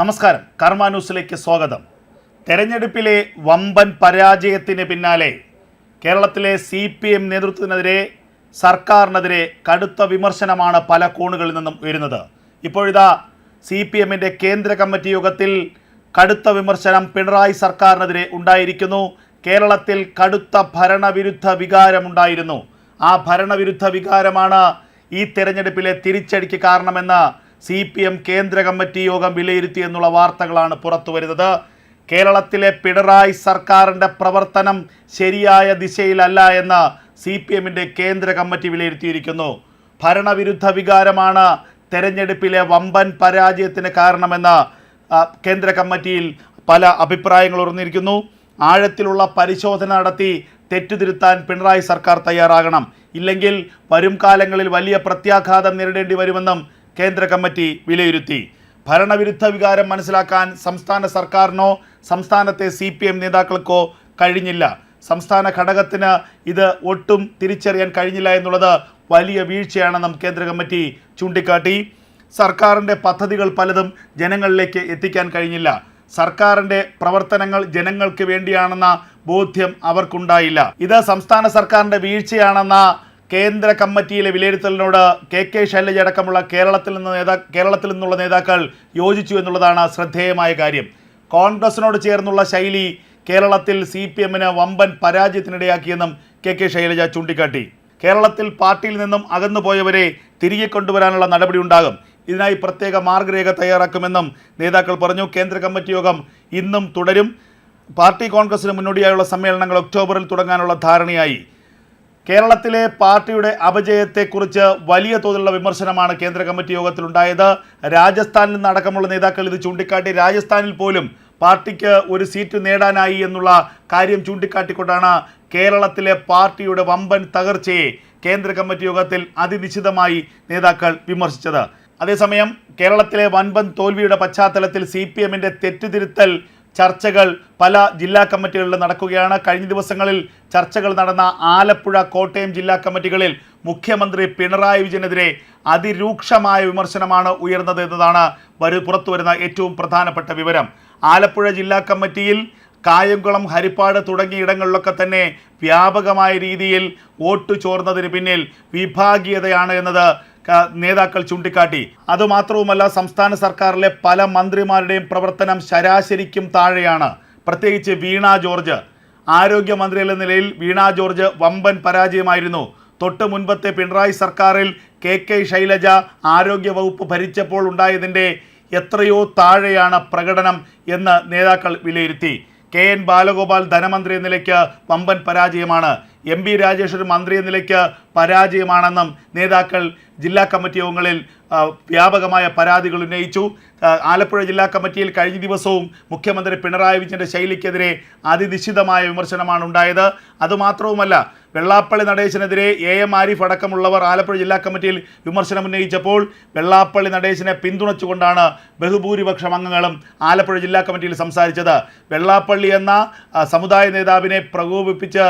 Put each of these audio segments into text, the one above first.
നമസ്കാരം. കർമ്മ ന്യൂസിലേക്ക് സ്വാഗതം. തെരഞ്ഞെടുപ്പിലെ വമ്പൻ പരാജയത്തിന് പിന്നാലെ കേരളത്തിലെ സി പി എം നേതൃത്വത്തിനെതിരെ സർക്കാരിനെതിരെ കടുത്ത വിമർശനമാണ് പല കോണുകളിൽ നിന്നും ഉയരുന്നത്. ഇപ്പോഴിതാ സി പി എമ്മിന്റെ കേന്ദ്ര കമ്മിറ്റി യോഗത്തിൽ കടുത്ത വിമർശനം പിണറായി സർക്കാരിനെതിരെ ഉണ്ടായിരിക്കുന്നു. കേരളത്തിൽ കടുത്ത ഭരണവിരുദ്ധ വികാരമുണ്ടായിരുന്നു ആ ഭരണവിരുദ്ധ വികാരമാണ് ഈ തെരഞ്ഞെടുപ്പിലെ തിരിച്ചടിക്ക് കാരണമെന്ന് സി പി എം കേന്ദ്ര കമ്മിറ്റി യോഗം വിലയിരുത്തി എന്നുള്ള വാർത്തകളാണ് പുറത്തു വരുന്നത്. കേരളത്തിലെ പിണറായി സർക്കാരിന്റെ പ്രവർത്തനം ശരിയായ ദിശയിലല്ല എന്ന് സി പി എമ്മിന്റെ കേന്ദ്ര കമ്മിറ്റി വിലയിരുത്തിയിരിക്കുന്നു. ഭരണവിരുദ്ധ വികാരമാണ് തെരഞ്ഞെടുപ്പിലെ വമ്പൻ പരാജയത്തിന് കാരണമെന്ന് കേന്ദ്ര കമ്മിറ്റിയിൽ പല അഭിപ്രായങ്ങൾ ഉറന്നിരിക്കുന്നു ആഴത്തിലുള്ള പരിശോധന നടത്തി തെറ്റുതിരുത്താൻ പിണറായി സർക്കാർ തയ്യാറാകണം. ഇല്ലെങ്കിൽ വരും കാലങ്ങളിൽ വലിയ പ്രത്യാഘാതം നേരിടേണ്ടി വരുമെന്നും കേന്ദ്ര കമ്മിറ്റി വിലയിരുത്തി. ഭരണവിരുദ്ധ വികാരം മനസ്സിലാക്കാൻ സംസ്ഥാന സർക്കാരിനോ സംസ്ഥാനത്തെ സി പി എം നേതാക്കൾക്കോ കഴിഞ്ഞില്ല. സംസ്ഥാന ഘടകത്തിന് ഇത് ഒട്ടും തിരിച്ചറിയാൻ കഴിഞ്ഞില്ല എന്നുള്ളത് വലിയ വീഴ്ചയാണെന്നും കേന്ദ്ര കമ്മിറ്റി ചൂണ്ടിക്കാട്ടി. സർക്കാരിന്റെ പദ്ധതികൾ പലതും ജനങ്ങളിലേക്ക് എത്തിക്കാൻ കഴിഞ്ഞില്ല. സർക്കാരിന്റെ പ്രവർത്തനങ്ങൾ ജനങ്ങൾക്ക് വേണ്ടിയാണെന്ന ബോധ്യം അവർക്കുണ്ടായില്ല. ഇത് സംസ്ഥാന സർക്കാരിന്റെ വീഴ്ചയാണെന്ന കേന്ദ്ര കമ്മിറ്റിയിലെ വിലയിരുത്തലിനോട് കെ കെ ശൈലജ അടക്കമുള്ള കേരളത്തിൽ നിന്ന് നേതാ കേരളത്തിൽ നിന്നുള്ള നേതാക്കൾ യോജിച്ചു എന്നുള്ളതാണ് ശ്രദ്ധേയമായ കാര്യം. കോൺഗ്രസിനോട് ചേർന്നുള്ള ശൈലി കേരളത്തിൽ സി പി എമ്മിന് വമ്പൻ പരാജയത്തിനിടയാക്കിയെന്നും കെ കെ ശൈലജ ചൂണ്ടിക്കാട്ടി. കേരളത്തിൽ പാർട്ടിയിൽ നിന്നും അകന്നുപോയവരെ തിരികെ കൊണ്ടുവരാനുള്ള നടപടി ഉണ്ടാകും. ഇതിനായി പ്രത്യേക മാർഗരേഖ തയ്യാറാക്കുമെന്നും നേതാക്കൾ പറഞ്ഞു. കേന്ദ്ര കമ്മിറ്റി യോഗം ഇന്നും തുടരും. പാർട്ടി കോൺഗ്രസിന് മുന്നോടിയായുള്ള സമ്മേളനങ്ങൾ ഒക്ടോബറിൽ തുടങ്ങാനുള്ള ധാരണയായി. കേരളത്തിലെ പാർട്ടിയുടെ അപജയത്തെക്കുറിച്ച് വലിയ തോതിലുള്ള വിമർശനമാണ് കേന്ദ്ര കമ്മിറ്റി യോഗത്തിലുണ്ടായത്. രാജസ്ഥാനിൽ നിന്നടക്കമുള്ള നേതാക്കൾ ഇത് ചൂണ്ടിക്കാട്ടി. രാജസ്ഥാനിൽ പോലും പാർട്ടിക്ക് ഒരു സീറ്റ് നേടാനായി എന്നുള്ള കാര്യം ചൂണ്ടിക്കാട്ടിക്കൊണ്ടാണ് കേരളത്തിലെ പാർട്ടിയുടെ വമ്പൻ തകർച്ചയെ കേന്ദ്ര കമ്മിറ്റി യോഗത്തിൽ അതിനിശ്ചിതമായി നേതാക്കൾ വിമർശിച്ചത്. അതേസമയം കേരളത്തിലെ വൻപൻ തോൽവിയുടെ പശ്ചാത്തലത്തിൽ സി പി എമ്മിന്റെ തെറ്റുതിരുത്തൽ ചർച്ചകൾ പല ജില്ലാ കമ്മിറ്റികളിൽ നടക്കുകയാണ്. കഴിഞ്ഞ ദിവസങ്ങളിൽ ചർച്ചകൾ നടന്ന ആലപ്പുഴ കോട്ടയം ജില്ലാ കമ്മിറ്റികളിൽ മുഖ്യമന്ത്രി പിണറായി വിജയനെതിരെ അതിരൂക്ഷമായ വിമർശനമാണ് ഉയർന്നത് എന്നതാണ് വരു പുറത്തു വരുന്ന ഏറ്റവും പ്രധാനപ്പെട്ട വിവരം. ആലപ്പുഴ ജില്ലാ കമ്മിറ്റിയിൽ കായംകുളം ഹരിപ്പാട് തുടങ്ങിയ ഇടങ്ങളിലൊക്കെ തന്നെ വ്യാപകമായ രീതിയിൽ വോട്ട് ചോർന്നതിന് പിന്നിൽ വിഭാഗീയതയാണ് എന്നത് നേതാക്കൾ ചൂണ്ടിക്കാട്ടി. അതുമാത്രവുമല്ല സംസ്ഥാന സർക്കാരിലെ പല മന്ത്രിമാരുടെയും പ്രവർത്തനം ശരാശരിക്കും താഴെയാണ്. പ്രത്യേകിച്ച് വീണ ജോർജ്. ആരോഗ്യമന്ത്രി എന്ന നിലയിൽ വീണ ജോർജ് വമ്പൻ പരാജയമായിരുന്നു. തൊട്ട് മുൻപത്തെ പിണറായി സർക്കാരിൽ കെ കെ ശൈലജ ആരോഗ്യ വകുപ്പ് ഭരിച്ചപ്പോൾ ഉണ്ടായതിന്റെ എത്രയോ താഴെയാണ് പ്രകടനം എന്ന് നേതാക്കൾ വിലയിരുത്തി. കെ എൻ ബാലഗോപാൽ ധനമന്ത്രി എന്ന നിലയ്ക്ക് വമ്പൻ പരാജയമാണ്. എം ബി രാജേഷ് മന്ത്രി എന്ന നിലയ്ക്ക് പരാജയമാണെന്നും നേതാക്കൾ ജില്ലാ കമ്മിറ്റി യോഗങ്ങളിൽ വ്യാപകമായ പരാതികൾ ഉന്നയിച്ചു. ആലപ്പുഴ ജില്ലാ കമ്മിറ്റിയിൽ കഴിഞ്ഞ ദിവസവും മുഖ്യമന്ത്രി പിണറായി വിജയന്റെ ശൈലിക്കെതിരെ അതിനിശ്ചിതമായ വിമർശനമാണ് ഉണ്ടായത്. അതുമാത്രവുമല്ല വെള്ളാപ്പള്ളി നടേശനെതിരെ എ എം ആരിഫ് അടക്കമുള്ളവർ ആലപ്പുഴ ജില്ലാ കമ്മിറ്റിയിൽ വിമർശനം ഉന്നയിച്ചപ്പോൾ വെള്ളാപ്പള്ളി നടേശനെ പിന്തുണച്ചുകൊണ്ടാണ് ബഹുഭൂരിപക്ഷം അംഗങ്ങളും ആലപ്പുഴ ജില്ലാ കമ്മിറ്റിയിൽ സംസാരിച്ചത്. വെള്ളാപ്പള്ളി എന്ന സമുദായ നേതാവിനെ പ്രകോപിപ്പിച്ച്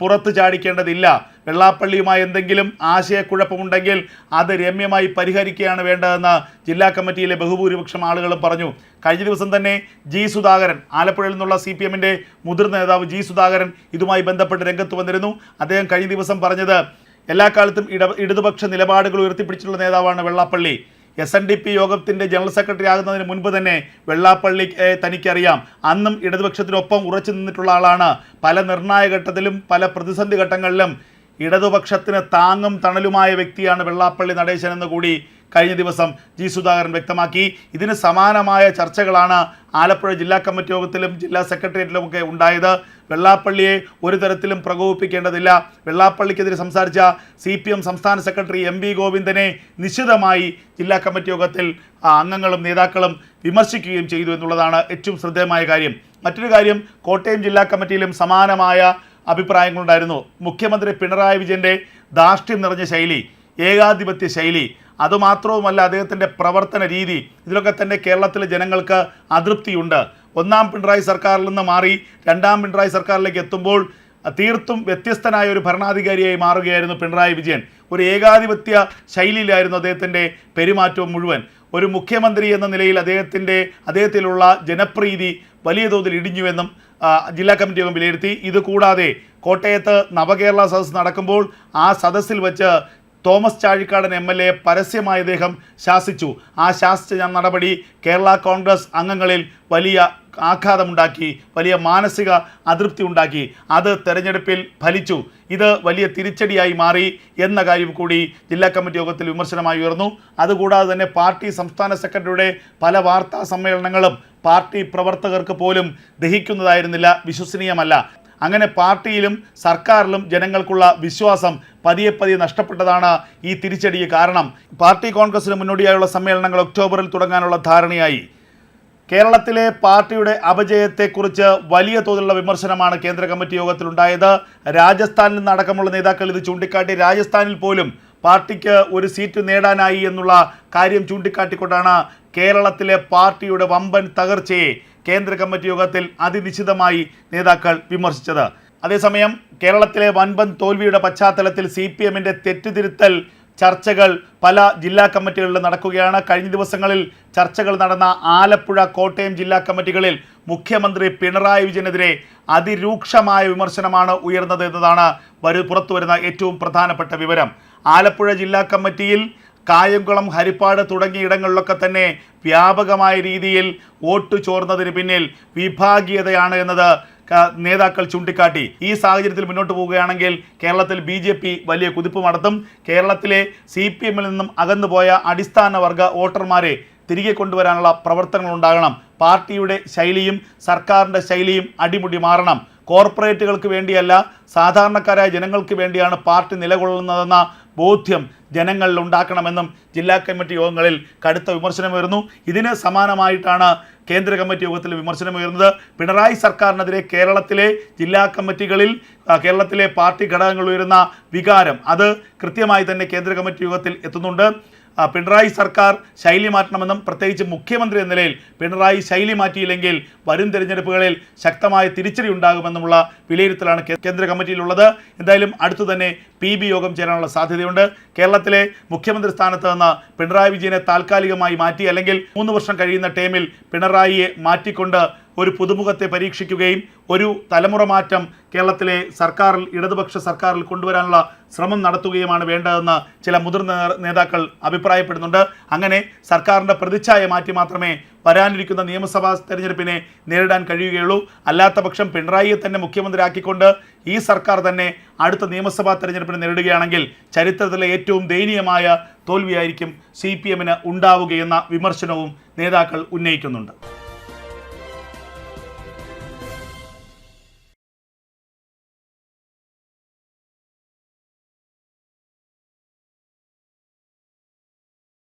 പുറത്തു ചാടിക്കേണ്ടതില്ല. വെള്ളാപ്പള്ളിയുമായി എന്തെങ്കിലും ആശയക്കുഴപ്പമുണ്ടെങ്കിൽ അത് രമ്യമായി പരിഹരിക്കുകയാണ് വേണ്ടതെന്ന് ജില്ലാ കമ്മിറ്റിയിലെ ബഹുഭൂരിപക്ഷം ആളുകളും പറഞ്ഞു. കഴിഞ്ഞ ദിവസം തന്നെ ജി സുധാകരൻ ആലപ്പുഴയിൽ നിന്നുള്ള സി പി എമ്മിന്റെ മുതിർന്ന നേതാവ് ജി സുധാകരൻ ഇതുമായി ബന്ധപ്പെട്ട് രംഗത്ത് വന്നിരുന്നു. അദ്ദേഹം കഴിഞ്ഞ ദിവസം പറഞ്ഞത് എല്ലാ കാലത്തും ഇട ഇടതുപക്ഷ നിലപാടുകൾ ഉയർത്തിപ്പിടിച്ചിട്ടുള്ള നേതാവാണ് Vellappally. S N D P യോഗത്തിന്റെ ജനറൽ സെക്രട്ടറി ആകുന്നതിന് മുൻപ് തന്നെ വെള്ളാപ്പള്ളി തനിക്കറിയാം. അന്നും ഇടതുപക്ഷത്തിനൊപ്പം ഉറച്ചു നിന്നിട്ടുള്ള ആളാണ്. പല നിർണായക ഘട്ടത്തിലും പല പ്രതിസന്ധി ഘട്ടങ്ങളിലും ഇടതുപക്ഷത്തിന് താങ്ങും തണലുമായ വ്യക്തിയാണ് വെള്ളാപ്പള്ളി നടേശൻ എന്ന് കൂടി കഴിഞ്ഞ ദിവസം ജി സുധാകരൻ വ്യക്തമാക്കി. ഇതിന് സമാനമായ ചർച്ചകളാണ് ആലപ്പുഴ ജില്ലാ കമ്മിറ്റി യോഗത്തിലും ജില്ലാ സെക്രട്ടേറിയറ്റിലുമൊക്കെ ഉണ്ടായത്. വെള്ളാപ്പള്ളിയെ ഒരു തരത്തിലും പ്രകോപിപ്പിക്കേണ്ടതില്ല. വെള്ളാപ്പള്ളിക്കെതിരെ സംസാരിച്ച സി പി എം സംസ്ഥാന സെക്രട്ടറി എം വി ഗോവിന്ദനെ നിശിതമായി ജില്ലാ കമ്മിറ്റി യോഗത്തിൽ അംഗങ്ങളും നേതാക്കളും വിമർശിക്കുകയും ചെയ്തു എന്നുള്ളതാണ് ഏറ്റവും ശ്രദ്ധേയമായ കാര്യം. മറ്റൊരു കാര്യം കോട്ടയം ജില്ലാ കമ്മിറ്റിയിലും സമാനമായ അഭിപ്രായങ്ങളുണ്ടായിരുന്നു. മുഖ്യമന്ത്രി പിണറായി വിജയന്റെ ധാർഷ്ട്യം നിറഞ്ഞ ശൈലി ഏകാധിപത്യ ശൈലി അതുമാത്രവുമല്ല അദ്ദേഹത്തിന്റെ പ്രവർത്തന രീതി. ഇതിലൊക്കെ തന്നെ കേരളത്തിലെ ജനങ്ങൾക്ക് അതൃപ്തിയുണ്ട്. ഒന്നാം പിണറായി സർക്കാരിൽ നിന്ന് മാറി രണ്ടാം പിണറായി സർക്കാരിലേക്ക് എത്തുമ്പോൾ തീർത്തും വ്യത്യസ്തനായ ഒരു ഭരണാധികാരിയായി മാറുകയായിരുന്നു പിണറായി വിജയൻ. ഒരു ഏകാധിപത്യ ശൈലിയിലായിരുന്നു അദ്ദേഹത്തിന്റെ പെരുമാറ്റവും മുഴുവൻ. ഒരു മുഖ്യമന്ത്രി എന്ന നിലയിൽ അദ്ദേഹത്തിന്റെ അദ്ദേഹത്തിലുള്ള ജനപ്രീതി വലിയ തോതിൽ ഇടിഞ്ഞുവെന്നും ജില്ലാ കമ്മിറ്റി യോഗം വിലയിരുത്തി. ഇത് കൂടാതെ കോട്ടയത്ത് നവകേരള സദസ്സ് നടക്കുമ്പോൾ ആ സദസ്സിൽ വെച്ച് Thomas Chazhikadan M L A പരസ്യമായി അദ്ദേഹം ശാസിച്ചു. ആ ശാസിച്ച നടപടി കേരള കോൺഗ്രസ് അംഗങ്ങളിൽ വലിയ ആഘാതമുണ്ടാക്കി വലിയ മാനസിക അതൃപ്തി ഉണ്ടാക്കി. അത് തെരഞ്ഞെടുപ്പിൽ ഫലിച്ചു. ഇത് വലിയ തിരിച്ചടിയായി മാറി എന്ന കാര്യം കൂടി ജില്ലാ കമ്മിറ്റി യോഗത്തിൽ വിമർശനമായി ഉയർന്നു. അതുകൂടാതെ തന്നെ പാർട്ടി സംസ്ഥാന സെക്രട്ടറിയുടെ പല വാർത്താ സമ്മേളനങ്ങളും പാർട്ടി പ്രവർത്തകർക്ക് പോലും ദഹിക്കുന്നതായിരുന്നില്ല വിശ്വസനീയമല്ല. അങ്ങനെ പാർട്ടിയിലും സർക്കാരിലും ജനങ്ങൾക്കുള്ള വിശ്വാസം പതിയെ പതിയെ നഷ്ടപ്പെട്ടതാണ് ഈ തിരിച്ചടിക്ക് കാരണം. പാർട്ടി കോൺഗ്രസിന് മുന്നോടിയായുള്ള സമ്മേളനങ്ങൾ ഒക്ടോബറിൽ തുടങ്ങാനുള്ള ധാരണയായി. കേരളത്തിലെ പാർട്ടിയുടെ അപജയത്തെക്കുറിച്ച് വലിയ തോതിലുള്ള വിമർശനമാണ് കേന്ദ്ര കമ്മിറ്റി യോഗത്തിലുണ്ടായത്. രാജസ്ഥാനിൽ നിന്നടക്കമുള്ള നേതാക്കൾ ഇത് ചൂണ്ടിക്കാട്ടി രാജസ്ഥാനിൽ പോലും പാർട്ടിക്ക് ഒരു സീറ്റ് നേടാനായി എന്നുള്ള കാര്യം ചൂണ്ടിക്കാട്ടിക്കൊണ്ടാണ് കേരളത്തിലെ പാർട്ടിയുടെ വമ്പൻ തകർച്ചയെ കേന്ദ്ര കമ്മിറ്റി യോഗത്തിൽ അതിനിശ്ചിതമായി നേതാക്കൾ വിമർശിച്ചത്. അതേസമയം കേരളത്തിലെ വൻപൻ തോൽവിയുടെ പശ്ചാത്തലത്തിൽ സി പി എമ്മിന്റെ തെറ്റുതിരുത്തൽ ചർച്ചകൾ പല ജില്ലാ കമ്മിറ്റികളിലും നടക്കുകയാണ്. കഴിഞ്ഞ ദിവസങ്ങളിൽ ചർച്ചകൾ നടന്ന ആലപ്പുഴ കോട്ടയം ജില്ലാ കമ്മിറ്റികളിൽ മുഖ്യമന്ത്രി പിണറായി വിജയനെതിരെ അതിരൂക്ഷമായ വിമർശനമാണ് ഉയർന്നത് എന്നതാണ് വരു പുറത്തുവരുന്ന ഏറ്റവും പ്രധാനപ്പെട്ട വിവരം. ആലപ്പുഴ ജില്ലാ കമ്മിറ്റിയിൽ കായംകുളം ഹരിപ്പാട് തുടങ്ങിയ ഇടങ്ങളിലൊക്കെ തന്നെ വ്യാപകമായ രീതിയിൽ വോട്ട് ചോർന്നതിന് പിന്നിൽ വിഭാഗീയതയാണ് എന്നത് നേതാക്കൾ ചൂണ്ടിക്കാട്ടി. ഈ സാഹചര്യത്തിൽ മുന്നോട്ട് പോവുകയാണെങ്കിൽ കേരളത്തിൽ ബി ജെ പി വലിയ കുതിപ്പ് നടത്തും. കേരളത്തിലെ സി പി എമ്മിൽ നിന്നും അകന്നുപോയ അടിസ്ഥാന വർഗ വോട്ടർമാരെ തിരികെ കൊണ്ടുവരാനുള്ള പ്രവർത്തനങ്ങൾ ഉണ്ടാകണം. പാർട്ടിയുടെ ശൈലിയും സർക്കാരിന്റെ ശൈലിയും അടിമുടി മാറണം. കോർപ്പറേറ്റുകൾക്ക് വേണ്ടിയല്ല സാധാരണക്കാരായ ജനങ്ങൾക്ക് വേണ്ടിയാണ് പാർട്ടി നിലകൊള്ളുന്നതെന്ന ബോധ്യം ജനങ്ങളിൽ ഉണ്ടാക്കണമെന്നും ജില്ലാ കമ്മിറ്റി യോഗങ്ങളിൽ കടുത്ത വിമർശനം വിമർശനമുയർന്നു. ഇതിന് സമാനമായിട്ടാണ് കേന്ദ്ര കമ്മിറ്റി യോഗത്തിൽ വിമർശനം വിമർശനമുയർന്നത്. പിണറായി സർക്കാരിനെതിരെ കേരളത്തിലെ ജില്ലാ കമ്മിറ്റികളിൽ കേരളത്തിലെ പാർട്ടി ഘടകങ്ങൾ ഉയരുന്ന വികാരം അത് കൃത്യമായി തന്നെ കേന്ദ്ര കമ്മിറ്റി യോഗത്തിൽ എത്തുന്നുണ്ട്. പിണറായി സർക്കാർ ശൈലി മാറ്റണമെന്നും പ്രത്യേകിച്ച് മുഖ്യമന്ത്രി എന്ന നിലയിൽ പിണറായി ശൈലി മാറ്റിയില്ലെങ്കിൽ വരും തിരഞ്ഞെടുപ്പുകളിൽ ശക്തമായ തിരിച്ചടി ഉണ്ടാകുമെന്നുമുള്ള വിലയിരുത്തലാണ് കേന്ദ്ര കമ്മിറ്റിയിലുള്ളത്. എന്തായാലും അടുത്തു തന്നെ പി ബി യോഗം ചേരാനുള്ള സാധ്യതയുണ്ട്. കേരളത്തിലെ മുഖ്യമന്ത്രി സ്ഥാനത്ത് നിന്ന് പിണറായി വിജയനെ താൽക്കാലികമായി മാറ്റി അല്ലെങ്കിൽ മൂന്ന് വർഷം കഴിയുന്ന ടേമിൽ പിണറായിയെ മാറ്റിക്കൊണ്ട് ഒരു പുതുമുഖത്തെ പരീക്ഷിക്കുകയും ഒരു തലമുറ മാറ്റം കേരളത്തിലെ സർക്കാരിൽ ഇടതുപക്ഷ സർക്കാരിൽ കൊണ്ടുവരാനുള്ള ശ്രമം നടത്തുകയുമാണ് വേണ്ടതെന്ന് ചില മുതിർന്ന നേതാക്കൾ അഭിപ്രായപ്പെടുന്നുണ്ട്. അങ്ങനെ സർക്കാരിന്റെ പ്രതിച്ഛായ മാറ്റി മാത്രമേ വരാനിരിക്കുന്ന നിയമസഭാ തെരഞ്ഞെടുപ്പിനെ നേരിടാൻ കഴിയുകയുള്ളൂ. അല്ലാത്ത പക്ഷം പിണറായിയെ തന്നെ മുഖ്യമന്ത്രിയാക്കിക്കൊണ്ട് ഈ സർക്കാർ തന്നെ അടുത്ത നിയമസഭാ തെരഞ്ഞെടുപ്പിനെ നേരിടുകയാണെങ്കിൽ ചരിത്രത്തിലെ ഏറ്റവും ദയനീയമായ തോൽവിയായിരിക്കും സി പി എമ്മിന് ഉണ്ടാവുകയെന്ന വിമർശനവും നേതാക്കൾ ഉന്നയിക്കുന്നുണ്ട്.